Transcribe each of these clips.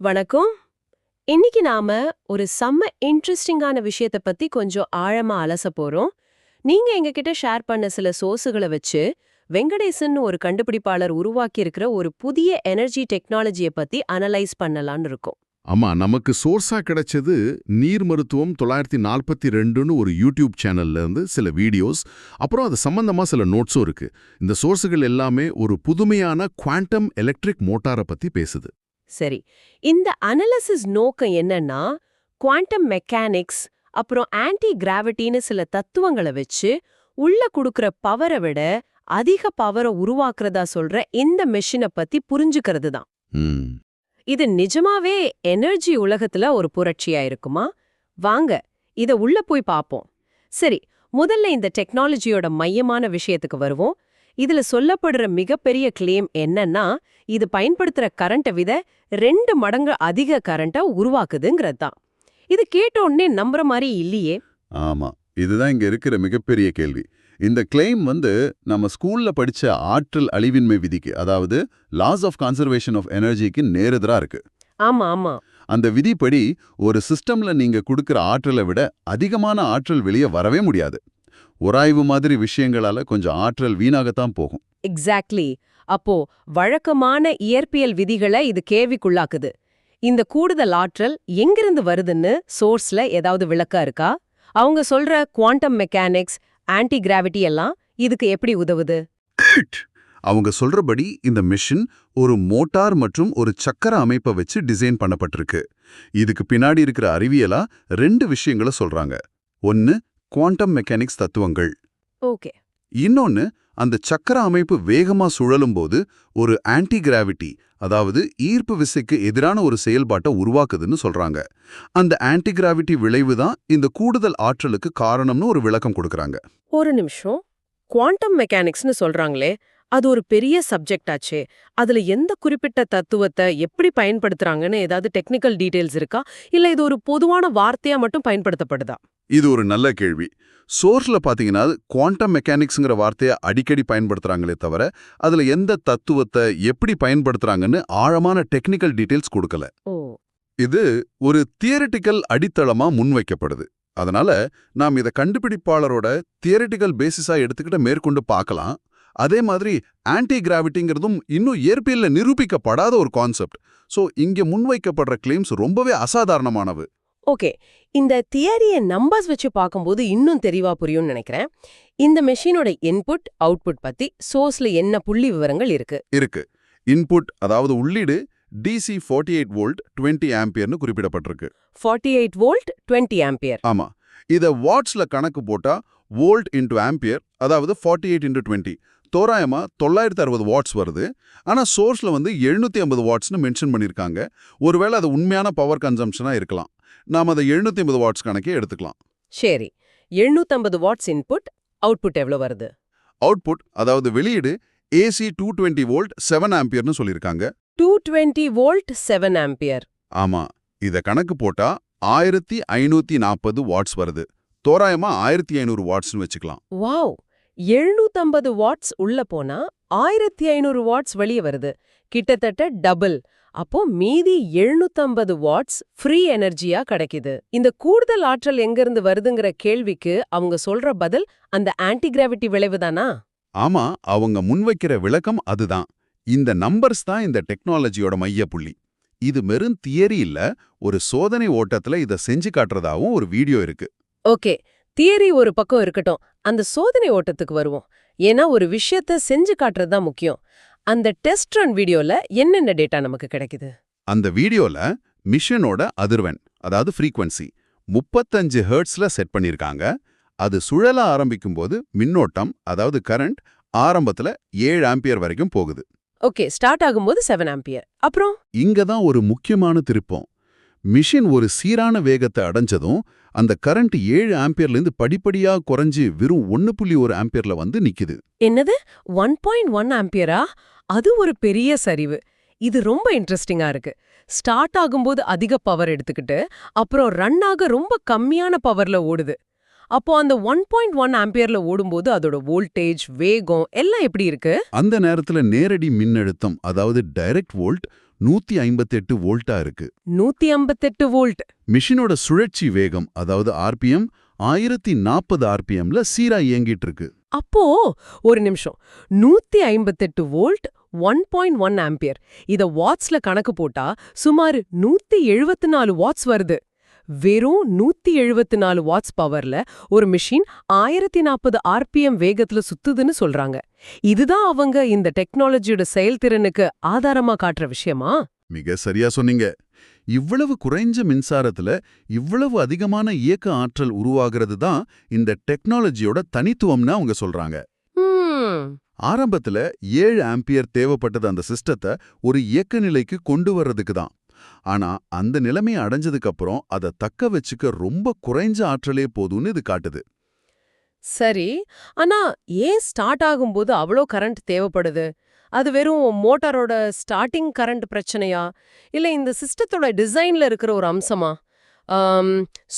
வணக்கம். இன்னைக்கு நாம ஒரு செம்ம இன்ட்ரெஸ்டிங்கான விஷயத்த பத்தி கொஞ்சம் ஆழமா அலச போறோம். நீங்க எங்ககிட்ட ஷேர் பண்ண சில சோர்ஸுகளை வச்சு வெங்கடேசன் ஒரு கண்டுபிடிப்பாளர் உருவாக்கி இருக்கிற ஒரு புதிய எனர்ஜி டெக்னாலஜியை பத்தி அனலைஸ் பண்ணலாம்னு இருக்கோம். ஆமா நமக்கு சோர்ஸா கிடைச்சது நீர் மருத்துவம் தொள்ளாயிரத்தி நாற்பத்தி ரெண்டுன்னு ஒரு யூடியூப் சேனல்ல இருந்து சில வீடியோஸ் அப்புறம் அது சம்பந்தமா சில நோட்ஸும் இருக்கு. இந்த சோர்ஸுகள் எல்லாமே ஒரு புதுமையான குவாண்டம் எலக்ட்ரிக் மோட்டாரை பத்தி பேசுது. சரி. இந்த அனலிசிஸ் நோக்கம் என்னன்னா குவாண்டம் மெக்கானிக்ஸ் அப்புறம் ஆன்டி கிராவிட்டின்னு சில தத்துவங்களை வச்சு உள்ள குடுக்கற பவரை விட அதிக பவரை உருவாக்குறதா சொல்ற இந்த மெஷினை பத்தி புரிஞ்சுக்கிறது தான். இது நிஜமாவே எனர்ஜி உலகத்துல ஒரு புரட்சியா இருக்குமா? வாங்க இத உள்ள போய் பாப்போம். சரி முதல்ல இந்த டெக்னாலஜியோட மையமான விஷயத்துக்கு வருவோம். இதுல சொல்லப்படுற மிகப்பெரிய கிளேம் என்னன்னா இது பயன்படுத்துற கரண்ட்டை விட ரெண்டு மடங்கு அதிக கரண்ட்டை உருவாக்குதுங்கிறது தான் இது கேட்ட உடனே நம்புற மாதிரி இல்லையே. ஆமா இதுதான் இங்க இருக்கிற மிகப்பெரிய கேள்வி. இந்த கிளைம் வந்து நம்ம ஸ்கூல்ல படிச்ச ஆற்றல் அழிவின்மை விதிக்கு அதாவது லாஸ் ஆஃப் கன்சர்வேஷன் ஆஃப் எனர்ஜிக்கு நேரெதிரா இருக்கு. ஆமா ஆமா. அந்த விதிப்படி ஒரு சிஸ்டம்ல நீங்க கொடுக்கிற ஆற்றலை விட அதிகமான ஆற்றல் வெளியே வரவே முடியாது. உராய்வு மாதிரி விஷயங்களால கொஞ்சம் ஆற்றல் வீணாகத்தான் போகும். எக்ஸாக்ட்லி அப்போ வழக்கமான இயற்பியல் விதிகளை இது கேள்விக்குள்ளாக்குது இந்த கூடுதல் ஆற்றல் எங்கிருந்து வருதுன்னு சோர்ஸ்ல ஏதாவது விளக்கா இருக்கா? அவங்க சொல்ற குவாண்டம் மெக்கானிக்ஸ் ஆன்டி கிராவிட்டி எல்லாம் இதுக்கு எப்படி உதவுது? அவங்க சொல்றபடி இந்த மிஷின் ஒரு மோட்டார் மற்றும் ஒரு சக்கர அமைப்பை வச்சு டிசைன் பண்ணப்பட்டிருக்கு. இதுக்கு பின்னாடி இருக்கிற அறிவியலா ரெண்டு விஷயங்களை சொல்றாங்க. ஒன்னு குவாண்டம் மெக்கானிக்ஸ் தத்துவங்கள். ஓகே. இன்னொன்னு அந்த சக்கர அமைப்பு வேகமா சுழலும் போது ஒரு ஆன்டி கிராவிட்டி அதாவது ஈர்ப்பு விசைக்கு எதிரான ஒரு செயல்பாட்டை உருவாக்குதுன்னு சொல்றாங்க. அந்த ஆன்டி கிராவிட்டி விளைவு தான் இந்த கூடுதல் ஆற்றலுக்கு காரணம்னு ஒரு விளக்கம் கொடுக்கறாங்க. ஒரு நிமிஷம். குவாண்டம் மெக்கானிக்ஸ்னு சொல்றாங்களே அது ஒரு பெரிய சப்ஜெக்ட் ஆச்சே. அதுல எந்த குறிப்பிட்ட தத்துவத்தை எப்படி பயன்படுத்துறாங்கன்னு ஏதாவது டெக்னிக்கல் டீடைல்ஸ் இருக்கா? இல்ல இது ஒரு பொதுவான வார்த்தையா மட்டும் பயன்படுத்தப்படுதா? இது ஒரு நல்ல கேள்வி. சோர்ஸ்ல பாத்தீங்கன்னா குவாண்டம் மெக்கானிக்ஸ்ங்கிற வார்த்தையை அடிக்கடி பயன்படுத்துறாங்களே தவிர அதுல எந்த தத்துவத்தை எப்படி பயன்படுத்துறாங்கன்னு ஆழமான டெக்னிக்கல் டீடைல்ஸ் கொடுக்கல. இது ஒரு தியரிட்டிக்கல் அடித்தளமா முன்வைக்கப்படுது. அதனால நாம் இதை கண்டுபிடிப்பாளரோட தியரிட்டிக்கல் பேசிஸா எடுத்துக்கிட்ட மேற்கொண்டு பார்க்கலாம். அதே மாதிரி ஆன்டி கிராவிட்டிங்கிறதும் இன்னும் இயற்பியல்ல நிரூபிக்கப்படாத ஒரு கான்செப்ட் சோ இங்க முன்வைக்கப்படுற கிளைம்ஸ் ரொம்பவே அசாதாரணமானவு. ஓகே. இந்த தியரியை நம்பர்ஸ் வச்சு பார்க்கும்போது இன்னும் தெளிவா புரியும்னு நினைக்கிறேன். இந்த மெஷினோட இன்புட் அவுட்புட் பத்தி சோர்ஸ்ல என்ன புள்ளி விவரங்கள் இருக்கு? இருக்கு. இன்புட் அதாவது உள்ளீடு டிசி 48 எயிட் வோல்ட் டுவெண்ட்டி ஆம்பியர்னு குறிப்பிடப்பட்டிருக்கு. 48 எயிட் வோல்ட் டுவெண்ட்டி ஆம்பியர் ஆமா. இத வாட்ஸ்ல கணக்கு போட்டா வோல்ட் இன்டு ஆம்பியர் அதாவது 48 எயிட் இன்டு டுவெண்ட்டி தோராயமா தொள்ளாயிரத்தி அறுபது வாட்ஸ் வருது. ஆனா சோர்ஸ்ல வந்து எழுநூத்தி ஐம்பது வாட்ஸ்னு மென்ஷன் பண்ணிருக்காங்க. ஒருவேளை அது உண்மையான பவர் கன்சம்ஷனா இருக்கலாம். நாம அதை எழுநூத்தி ஐம்பது வாட்ஸ் கணக்கே எடுத்துக்கலாம். சரி 750 வாட்ஸ் இன்புட் அவுட்புட் எவ்வளவு வருது? அவுட்புட் அதாவது வெளியீடு AC two twenty volt seven ஆம்பியர்னு சொல்லியிருக்காங்க. Two twenty volt seven ampere ஆமா இத கணக்கு போட்டா ஆயிரத்தி ஐநூத்தி நாற்பது வாட்ஸ் வருது. தோராயமா ஆயிரத்தி ஐநூறு வாட்ஸ்னு வச்சுக்கலாம். வாவ் 750 வாட்ஸ் உள்ள போனா ஆயிரத்தி ஐநூறு வாட்ஸ் வெளியே வருது. கிட்டத்தட்ட டபுள் அப்போ மீதி 750 வாட்ஸ் ஃப்ரீ எனர்ஜியா கிடைக்குது. இந்த கூடுதல் ஆற்றல் எங்கிருந்து வருதுங்கிற கேள்விக்கு அவங்க சொல்ற பதில் அந்த ஆன்டி கிராவிட்டி விளைவுதானா ஆமா அவங்க முன்வைக்கிற விளக்கம் அதுதான். இந்த நம்பர்ஸ் தான் இந்த டெக்னாலஜியோட மையப்புள்ளி. இது வெறும் தியரி இல்ல ஒரு சோதனை ஓட்டத்துல இத செஞ்சு காட்டுறதாவும் ஒரு வீடியோ இருக்கு. ஓகே தியரி ஒரு பக்கம் இருக்கட்டும். அந்த சோதனை ஓட்டத்துக்கு வருவோம். ஏன்னா ஒரு விஷயத்த செஞ்சு காட்டுறது தான் முக்கியம். அந்த டெஸ்ட் ரன் வீடியோல என்னென்ன டேட்டா நமக்கு கிடைக்குது? அந்த வீடியோல மிஷனோட அதிர்வெண் அதாவது ஃப்ரீக்வன்சி முப்பத்தஞ்சு ஹெர்ட்ஸ்ல செட் பண்ணிருக்காங்க. அது சுழல ஆரம்பிக்கும் போது மின்னோட்டம் அதாவது கரண்ட் ஆரம்பத்துல ஏழு ஆம்பியர் வரைக்கும் போகுது. ஓகே ஸ்டார்ட் ஆகும்போது செவன் ஆம்பியர். அப்புறம்? இங்க தான் ஒரு முக்கியமான திருப்பம். மிஷின் ஒரு சீரான வேகத்தை அடைஞ்சதும் அந்த கரண்ட் ஏழு ஆம்பியர்லேருந்து படிப்படியா குறைஞ்சு வெறும் ஒன்னு புள்ளி ஒரு ஆம்பியர்ல வந்து நிக்குது. என்னது? ஒன் பாயிண்ட் ஒன் ஆம்பியரா? அது ஒரு பெரிய சரிவு. இது ரொம்ப இன்ட்ரெஸ்டிங்கா இருக்கு. ஸ்டார்ட் ஆகும்போது அதிக பவர் எடுத்துக்கிட்டு அப்புறம் ரன் ஆக ரொம்ப கம்மியான பவர்ல ஓடுது. அப்போ அந்த ஒன் பாயிண்ட் ஒன் ஆம்பியர்ல ஓடும்போது அதோட வோல்டேஜ் வேகம் எல்லாம் எப்படி இருக்கு? அந்த நேரத்துல நேரடி மின்னழுத்தம் அதாவது டைரக்ட் வோல்ட் நூத்தி ஐம்பத்தெட்டு வோல்ட்டா இருக்கு. நூத்தி ஐம்பத்தெட்டு வோல்ட் மிஷினோட சுழற்சி வேகம் அதாவது ஆர்பிஎம் ஆயிரத்தி நாற்பது ஆர்பிஎம்ல சீரா இயங்கிட்டு இருக்கு. அப்போ ஒரு நிமிஷம். நூத்தி ஐம்பத்தெட்டு volt one point one ampere. இத வாட்ஸ்ல கணக்கு போட்டா சுமார் நூத்தி எழுபத்தி நாலு வாட்ஸ் வருது. வெறும் நூத்தி எழுபத்தி நாலு வாட்ஸ் பவர்ல ஒரு மிஷின் ஆயிரத்தி நாற்பது ஆர்பிஎம் வேகத்துல சுத்துதுன்னு சொல்றாங்க. இதுதான் அவங்க இந்த டெக்னாலஜியோட செயல்திறனுக்கு ஆதாரமா காட்டுற விஷயமா? மிக சரியா சொன்னீங்க. இவ்வளவு குறைஞ்ச மின்சாரத்துல இவ்வளவு அதிகமான இயக்க ஆற்றல் உருவாகிறது தான் இந்த டெக்னாலஜியோட தனித்துவம்னு அவங்க சொல்றாங்க. ஆரம்பத்துல ஏழு ஆம்பியர் தேவைப்பட்டது அந்த சிஸ்டத்தை ஒரு இயக்க நிலைக்கு கொண்டு வர்றதுக்கு தான். ஆனா அந்த நிலைமையை அடைஞ்சதுக்கு அப்புறம் அதை தக்க வச்சுக்க ரொம்ப குறைஞ்ச ஆற்றலே போதும்னு இது காட்டுது. சரி ஆனா ஏன் ஸ்டார்ட் ஆகும்போது அவ்வளோ கரண்ட் தேவைப்படுது? அது வெறும் மோட்டாரோட ஸ்டார்டிங் கரண்ட் பிரச்சனையா? இல்ல இந்த சிஸ்டத்தோட டிசைன்ல இருக்கிற ஒரு அம்சமா?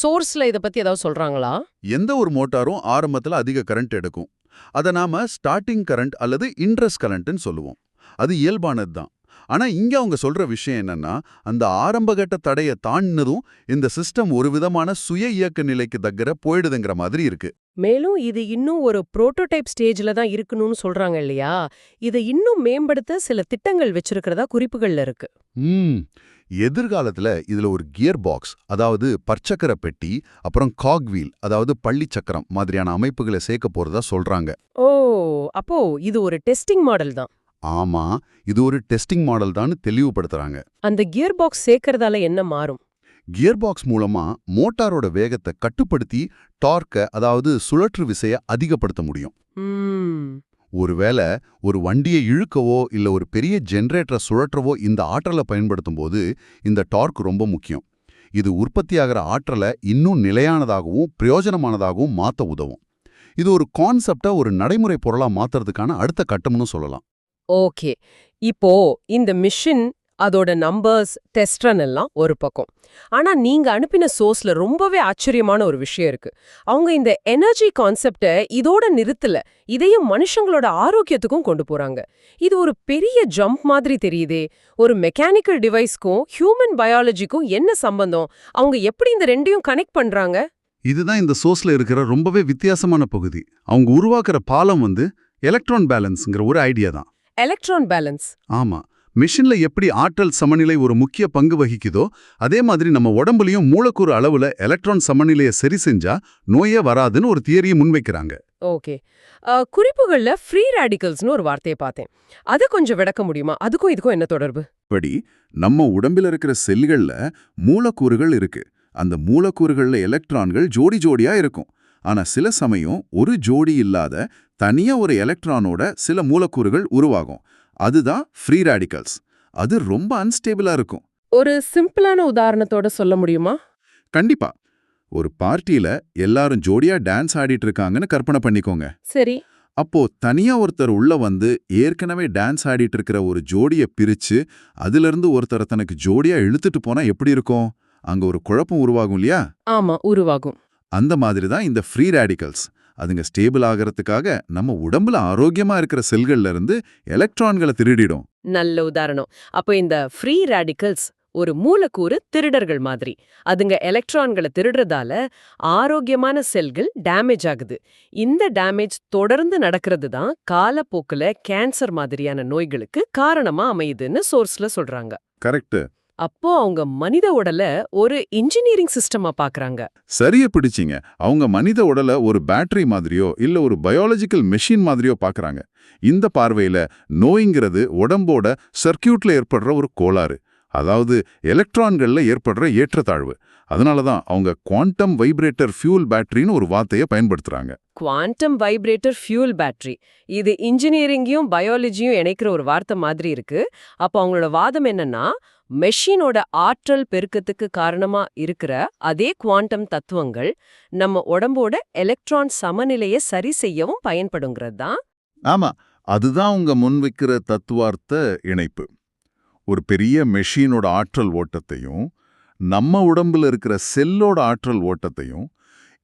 சோர்ஸ்ல இத பத்தி ஏதாவது சொல்றாங்களா? எந்த ஒரு மோட்டாரும் ஆரம்பத்துல அதிக கரண்ட் எடுக்கும். அதை நாம ஸ்டார்டிங் கரண்ட் அல்லது இன்ட்ரெஸ்ட் கரண்ட்னு சொல்லுவோம். அது இயல்பானது தான் ஆனா இங்க அவங்க சொல்ற விஷயம் என்னன்னா அந்த ஆரம்பகட்ட தடையை தாண்டினதும் இந்த சிஸ்டம் ஒரு விதமான சுய இயக்க நிலைக்கு தக்கற போயிடுதுங்கிற மாதிரி இருக்கு. மேலும் இது இன்னும் ஒரு புரோட்டோடைப் ஸ்டேஜ்ல தான் இருக்கணும்னு சொல்றாங்க இல்லையா? இதை இன்னும் மேம்படுத்த சில திட்டங்கள் வச்சிருக்கிறதா குறிப்புகள்ல இருக்கு. எதிர்காலத்துல இதுல ஒரு கியர் பாக்ஸ் அதாவது பற்சக்கர பெட்டி அப்புறம் காக்வீல் அதாவது பள்ளி சக்கரம் மாதிரியான அமைப்புகளை சேர்க்க போறதா சொல்றாங்க. ஓ அப்போ இது ஒரு டெஸ்டிங் மாடல் தான். ஆமா இது ஒரு டெஸ்டிங் மாடல் தான் தெளிவுபடுத்துறாங்க. அந்த கியர் பாக்ஸ் சேர்க்கறதால என்ன மாறும்? கியர் பாக்ஸ் மூலமா மோட்டாரோட வேகத்தை கட்டுப்படுத்தி டார்க்க அதாவது சுழற்று விசைய அதிகப்படுத்த முடியும். ஒருவேளை ஒரு வண்டியை இழுக்கவோ இல்ல ஒரு பெரிய ஜென்ரேட்டரை சுழற்றவோ இந்த ஆற்றலை பயன்படுத்தும் போது இந்த டார்க் ரொம்ப முக்கியம். இது உற்பத்தியாகிற ஆற்றலை இன்னும் நிலையானதாகவும் பிரயோஜனமானதாகவும் மாத்த உதவும். இது ஒரு கான்செப்டை ஒரு நடைமுறை பொருளா மாத்துறதுக்கான அடுத்த கட்டம்னு சொல்லலாம். ஓகே. இப்போ இந்த மிஷின் அதோட நம்பர்ஸ் டெஸ்ட்ரன் எல்லாம் ஒரு பக்கம். ஆனா நீங்க அனுப்பின சோர்ஸ்ல ரொம்பவே ஆச்சரியமான ஒரு விஷயம் இருக்கு. அவங்க இந்த எனர்ஜி கான்செப்ட இதோட நிறுத்தல இதையும் மனுஷங்களோட ஆரோக்கியத்துக்கும் கொண்டு போறாங்க. இது ஒரு பெரிய ஜம்ப் மாதிரி தெரியுதே. ஒரு மெக்கானிக்கல் டிவைஸ்க்கும் ஹியூமன் பயாலஜிக்கும் என்ன சம்பந்தம்? அவங்க எப்படி இந்த ரெண்டையும் கனெக்ட் பண்றாங்க? இதுதான் இந்த சோர்ஸ்ல இருக்கிற ரொம்பவே வித்தியாசமான பகுதி. அவங்க உருவாக்குற பாலம் வந்து எலக்ட்ரான் பேலன்ஸ்ங்கிற ஒரு ஐடியா தான். எலக்ட்ரான் பேலன்ஸ் ஆமா. மிஷின்ல எப்படி ஆற்றல் சமநிலை ஒரு முக்கிய பங்கு வகிக்குதோ அதே மாதிரி நம்ம உடம்புலயும் மூலக்கூறு அளவுல எலக்ட்ரான் சமநிலையை சரி செஞ்சா நோயே வராதுன்னு ஒரு தியரியை முன்வைக்கிறாங்க. ஓகே. குறிப்புகள்ல ஃப்ரீ ரேடிக்கல்ஸ்னு ஒரு வார்த்தையை பார்த்தேன். அதை கொஞ்சம் விளக்க முடியுமா? அதுக்கும் இதுக்கும் என்ன தொடர்பு? படி நம்ம உடம்பில் இருக்கிற செல்கள்ல மூலக்கூறுகள் இருக்கு. அந்த மூலக்கூறுகள்ல எலக்ட்ரான்கள் ஜோடி ஜோடியா இருக்கும். ஆனா சில சமயம் ஒரு ஜோடி இல்லாத தனியா ஒரு எலக்ட்ரானோட சில மூலக்கூறுகள் உருவாகும். அதுதான் ஃப்ரீ ரேடிக்கல்ஸ் அது ரொம்ப அன்ஸ்டேபிளா இருக்கும். ஒரு சிம்பிளான உதாரணத்தோட சொல்ல முடியுமா? கண்டிப்பா. ஒரு பார்ட்டியில எல்லாரும் ஜோடியா டான்ஸ் ஆடிட்டு இருக்காங்கன்னு கற்பனை பண்ணிக்கோங்க. சரி. அப்போ தனியா ஒருத்தர் உள்ள வந்து ஏற்கனவே டான்ஸ் ஆடிட்டு இருக்கிற ஒரு ஜோடிய பிரிச்சு அதிலிருந்து ஒருத்தர் தனக்கு ஜோடியா இழுத்துட்டு போனா எப்படி இருக்கும்? அங்க ஒரு குழப்பம் உருவாகும் இல்லையா? ஆமா உருவாகும். அந்த மாதிரி தான் இந்த ஃப்ரீ ரேடிக்கல்ஸ் அதுங்க ஸ்டேபிள் ஆகிறதுக்காக நம்ம உடம்புல ஆரோக்கியமா இருக்கிற செல்கள்ல இருந்து எலக்ட்ரான்களை திருடிடும். நல்ல உதாரணம். அப்போ இந்த ஃப்ரீ ரேடிக்கல்ஸ் ஒரு மூலக்கூறு திருடர்கள் மாதிரி. அதுங்க எலக்ட்ரான்களை திருடுறதால ஆரோக்கியமான செல்கள் டேமேஜ் ஆகுது. இந்த டேமேஜ் தொடர்ந்து நடக்கிறது தான் காலப்போக்குல கேன்சர் மாதிரியான நோய்களுக்கு காரணமா அமையுதுன்னு சோர்ஸ்ல சொல்றாங்க. கரெக்ட் அப்போ அவங்க மனித உடல ஒரு இன்ஜினியரிங் சிஸ்டமா பாக்குறாங்க. சரியா பிடிச்சிங்க. அவங்க மனித உடலை ஒரு பேட்டரி மாதிரியோ இல்ல ஒரு பயாலஜிக்கல் மெஷின் மாதிரியோ பார்க்கறாங்க இந்த பார்வையில நோய்ங்கிறது உடம்போட சர்க்கியூட்ல ஏற்படுற ஒரு கோளாறு. அதாவது எலக்ட்ரான்கள்ல ஏற்படுற ஏற்றத்தாழ்வு. அதனால தான் அவங்க குவாண்டம் வைப்ரேட்டர் ஃபியூல் பேட்டரின்னு ஒரு வார்த்தையை பயன்படுத்துறாங்க. குவாண்டம் வைப்ரேட்டர் ஃபியூல் பேட்டரி இது இன்ஜினியரிங்கையும் பயாலஜியும் இணைக்கிற ஒரு வார்த்தை மாதிரி இருக்கு. அப்போ அவங்களோட வாதம் என்னன்னா மெஷினோட ஆற்றல் பெருக்கத்துக்கு காரணமா இருக்கிற அதே குவாண்டம் தத்துவங்கள் நம்ம உடம்போட எலக்ட்ரான் சமநிலையை சரி செய்யவும் பயன்படுங்கிறது தான் ஆமா அதுதான் அவங்க முன்வைக்கிற தத்துவார்த்த இணைப்பு. ஒரு பெரிய மெஷினோட ஆற்றல் ஓட்டத்தையும் நம்ம உடம்புல இருக்கிற செல்லோட ஆற்றல் ஓட்டத்தையும்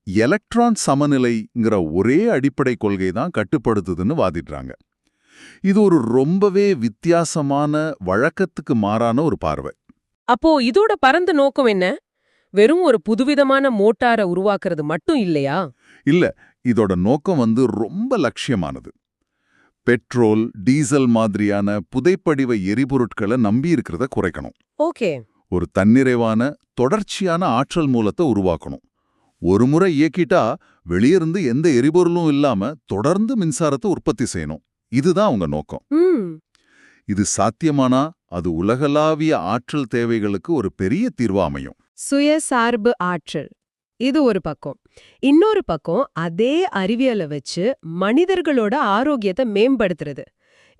எலக்ட்ரான் சமநிலைங்கிற ஒரே அடிப்படை கொள்கை தான் கட்டுப்படுத்துதுன்னு வாதிடுறாங்க. இது ஒரு ரொம்பவே வித்தியாசமான வழக்கத்துக்கு மாறான ஒரு பார்வை. அப்போ இதோட பரந்த நோக்கம் என்ன? வெறும் ஒரு புதுவிதமான மோட்டார உருவாக்குறது மட்டும் இல்லையா? இல்ல இதோட நோக்கம் வந்து ரொம்ப லட்சியமானது. பெட்ரோல் டீசல் மாதிரியான புதைப்படிவ எரிபொருட்களை நம்பி இருக்கிறத குறைக்கணும். ஓகே. ஒரு தன்னிறைவான தொடர்ச்சியான ஆற்றல் மூலத்தை உருவாக்கணும். ஒரு முறை இயக்கிட்டா வெளியிருந்து எந்த எரிபொருளும் இல்லாம தொடர்ந்து மின்சாரத்தை உற்பத்தி செய்யணும். இதுதான் அவங்க நோக்கம். இது சாத்தியமானா? அது உலகளாவிய ஆற்றல் தேவைகளுக்கு ஒரு பெரிய தீர்வா அமையும். சுயசார்பு ஆற்றல். இது ஒரு பக்கம். இன்னொரு பக்கம் அதே அறிவியலை வச்சு மனிதர்களோட ஆரோக்கியத்தை மேம்படுத்துறது.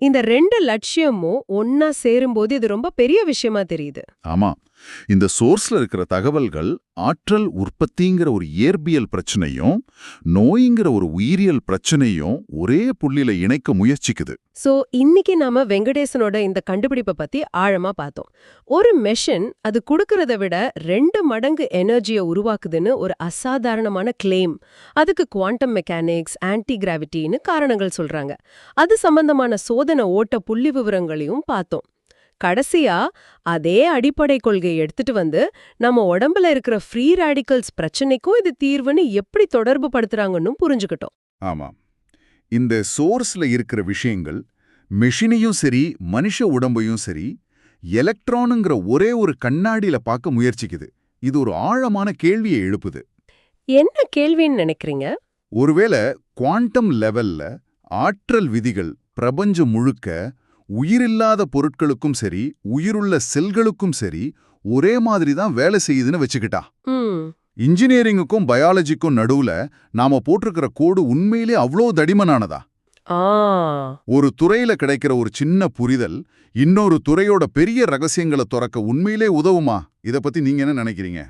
இந்த ரெண்டு லட்சியமும் ஒன்னா சேரும்போது இது ரொம்ப பெரிய விஷயமா தெரியுது. ஆமா. இந்த சோர்ஸ்ல இருக்கிற தகவல்கள் ஆற்றல் உற்பத்திங்கிற ஒரு இயற்பியல் பிரச்சனையும் நோய்ங்கிற ஒரு உயிரியல் பிரச்சனையும் ஒரே புள்ளியில இணைக்க முயற்சிக்குது. சோ இன்னைக்கு நாம வெங்கடேசனோட இந்த கண்டுபிடிப்பை பத்தி ஆழமா பார்த்தோம். ஒரு மெஷின் அது கொடுக்கறத விட ரெண்டு மடங்கு எனர்ஜியை உருவாக்குதுன்னு ஒரு அசாதாரணமான கிளைம் அதுக்கு குவாண்டம் மெக்கானிக்ஸ் ஆன்டி கிராவிட்டின்னு காரணங்கள் சொல்றாங்க. அது சம்பந்தமான சோதனை ஓட்ட புள்ளி விவரங்களையும் பார்த்தோம். கடைசியா அதே அடிப்படை கொள்கையை எடுத்துட்டு வந்து நம்ம உடம்புல இருக்கிற ஃப்ரீ ரேடிக்கல்ஸ் பிரச்சனைக்கும் இது தீர்வுன்னு எப்படி தொடர்பு படுத்துறாங்கன்னு புரிஞ்சுக்கிட்டோம். ஆமா. இந்த சோர்ஸ்ல இருக்கிற விஷயங்கள் மெஷினையும் சரி மனுஷ உடம்பையும் சரி எலக்ட்ரானுங்கிற ஒரே ஒரு கண்ணாடியில பார்க்க முயற்சிக்குது. இது ஒரு ஆழமான கேள்வியை எழுப்புது. என்ன கேள்வின்னு நினைக்கிறீங்க? ஒருவேளை குவாண்டம் லெவல்ல ஆற்றல் விதிகள் பிரபஞ்சம் முழுக்க உயிரில்லாத பொருட்களுக்கும் சரி உயிருள்ள செல்களுக்கும் சரி ஒரே மாதிரி தான் வேலை செய்யுதுன்னு வச்சுக்கிட்டா. இன்ஜினியரிங்குக்கும் பயாலஜிக்கும் நடுவுல நாம போட்டிருக்கிற கோடு உண்மையிலே அவ்வளோ தடிமனானதா? ஒரு துறையில கிடைக்கிற ஒரு சின்ன புரிதல் இன்னொரு துறையோட பெரிய ரகசியங்களை துறக்க உண்மையிலே உதவுமா? இத பத்தி நீங்க என்ன நினைக்கிறீங்க?